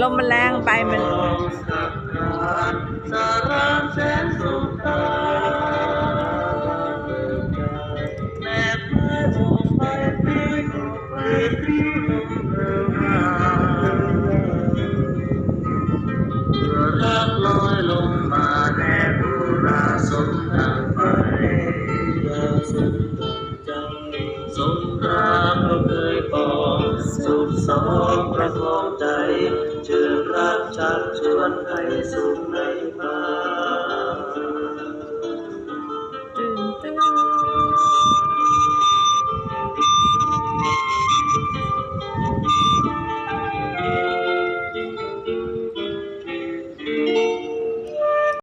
ลมเรืองราเมื่อรักลอยลงมาแน่บุราสมดังไปยาสมดังสงครา สุขสองประคองใจเชิญรักชักชวนให้สุขในพา